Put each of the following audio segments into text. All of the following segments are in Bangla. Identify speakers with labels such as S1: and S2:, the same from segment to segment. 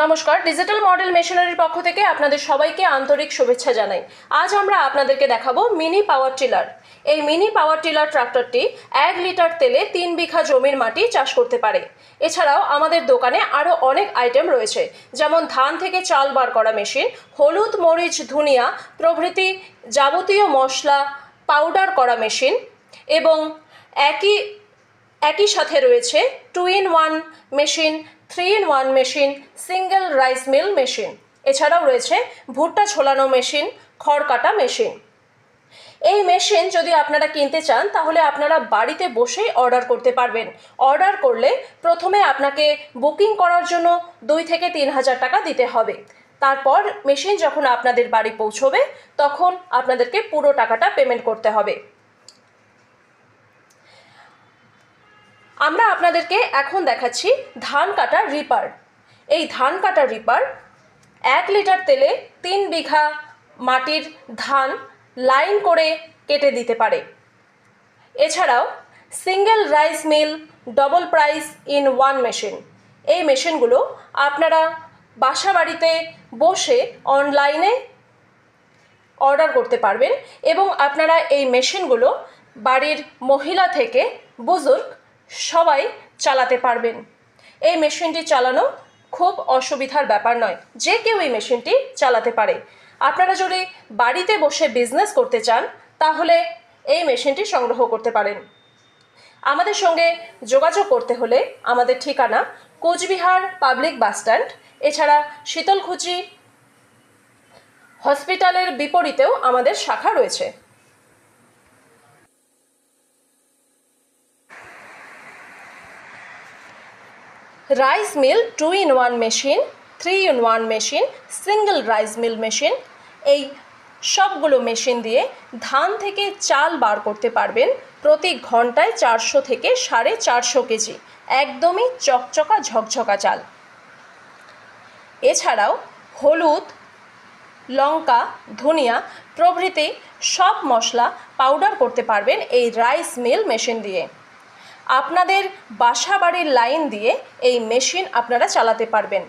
S1: নমস্কার ডিজিটাল মডেল মেশিনারির পক্ষ থেকে আপনাদের সবাইকে আন্তরিক শুভেচ্ছা জানাই। আজ আমরা আপনাদেরকে দেখাবো মিনি পাওয়ার টিলার এই মিনি পাওয়ার টিলার ট্রাক্টরটি এক লিটার তেলে তিন বিঘা জমির মাটি চাষ করতে পারে। এছাড়াও আমাদের দোকানে আরও অনেক আইটেম রয়েছে, যেমন ধান থেকে চাল বার করা মেশিন হলুদ, মরিচ, ধুনিয়া প্রভৃতি যাবতীয় মশলা পাউডার করা মেশিন এবং একই একই সাথে রয়েছে two in one machine three in one machine, single rice mill machine. এছাড়াও রয়েছে ভুট্টা ছোলানো মেশিন, খড় কাটা মেশিন। এই মেশিন যদি আপনারা কিনতে চান, তাহলে আপনারা বাড়িতে বসেই অর্ডার করতে পারবেন। অর্ডার করলে প্রথমে আপনাকে বুকিং করার জন্য দুই থেকে তিন হাজার টাকা দিতে হবে। তারপর মেশিন যখন আপনাদের বাড়ি পৌঁছবে, তখন আপনাদেরকে পুরো টাকাটা পেমেন্ট করতে হবে। আমরা আপনাদেরকে এখন দেখাচ্ছি ধান কাটা রিপার। এই ধান কাটা রিপার এক লিটার তেলে তিন বিঘা মাটির ধান লাইন করে কেটে দিতে পারে। এছাড়াও single rice mill, double price in one machine. এই মেশিনগুলো আপনারা বাসা বাড়িতে বসে অনলাইনে অর্ডার করতে পারবেন এবং আপনারা এই মেশিনগুলো বাড়ির মহিলা থেকে বুজুর্গ সবাই চালাতে পারবেন। এই মেশিনটি চালানো খুব অসুবিধার ব্যাপার নয়। যে কেউ এই মেশিনটি চালাতে পারে। আপনারা যদি বাড়িতে বসে বিজনেস করতে চান, তাহলে এই মেশিনটি সংগ্রহ করতে পারেন। আমাদের সঙ্গে যোগাযোগ করতে হলে আমাদের ঠিকানা কোচবিহার পাবলিক বাসস্ট্যান্ড এছাড়া শীতলকুচি হসপিটালের বিপরীতেও আমাদের শাখা রয়েছে। Rice mill two in one machine three in one machine single rice mill machine এই সবগুলো মেশিন দিয়ে ধান থেকে চাল বার করতে পারবেন প্রতি ঘন্টায় চারশো থেকে সাড়ে চারশো কেজি। একদমই চকচকা, ঝকঝকা চাল। এছাড়াও হলুদ, লঙ্কা, ধনিয়া প্রভৃতি সব মশলা পাউডার করতে পারবেন এই রাইস মিল মেশিন দিয়ে। আপনাদের বাসা বাড়ির লাইন দিয়ে এই মেশিন আপনারা চালাতে পারবেন।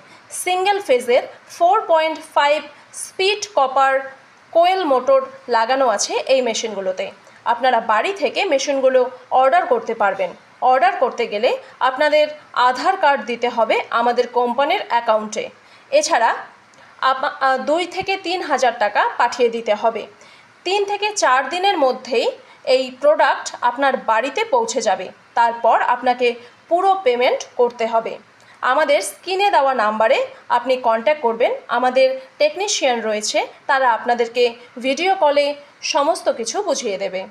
S1: সিঙ্গেল ফেজের four point five speed copper coil motor লাগানো আছে এই মেশিনগুলোতে। আপনারা বাড়ি থেকে মেশিনগুলো অর্ডার করতে পারবেন। অর্ডার করতে গেলে আপনাদের আধার কার্ড দিতে হবে আমাদের কোম্পানির অ্যাকাউন্টে এছাড়া দুই থেকে তিন হাজার টাকা পাঠিয়ে দিতে হবে। তিন থেকে চার দিনের মধ্যেই এই প্রোডাক্ট আপনার বাড়িতে পৌঁছে যাবে। তারপর আপনাকে পুরো পেমেন্ট করতে হবে। আমাদের স্ক্রিনে দেওয়া নাম্বারে আপনি কন্ট্যাক্ট করবেন। আমাদের টেকনিশিয়ান রয়েছে, তারা আপনাদেরকে ভিডিও কলে সমস্ত কিছু বুঝিয়ে দেবে।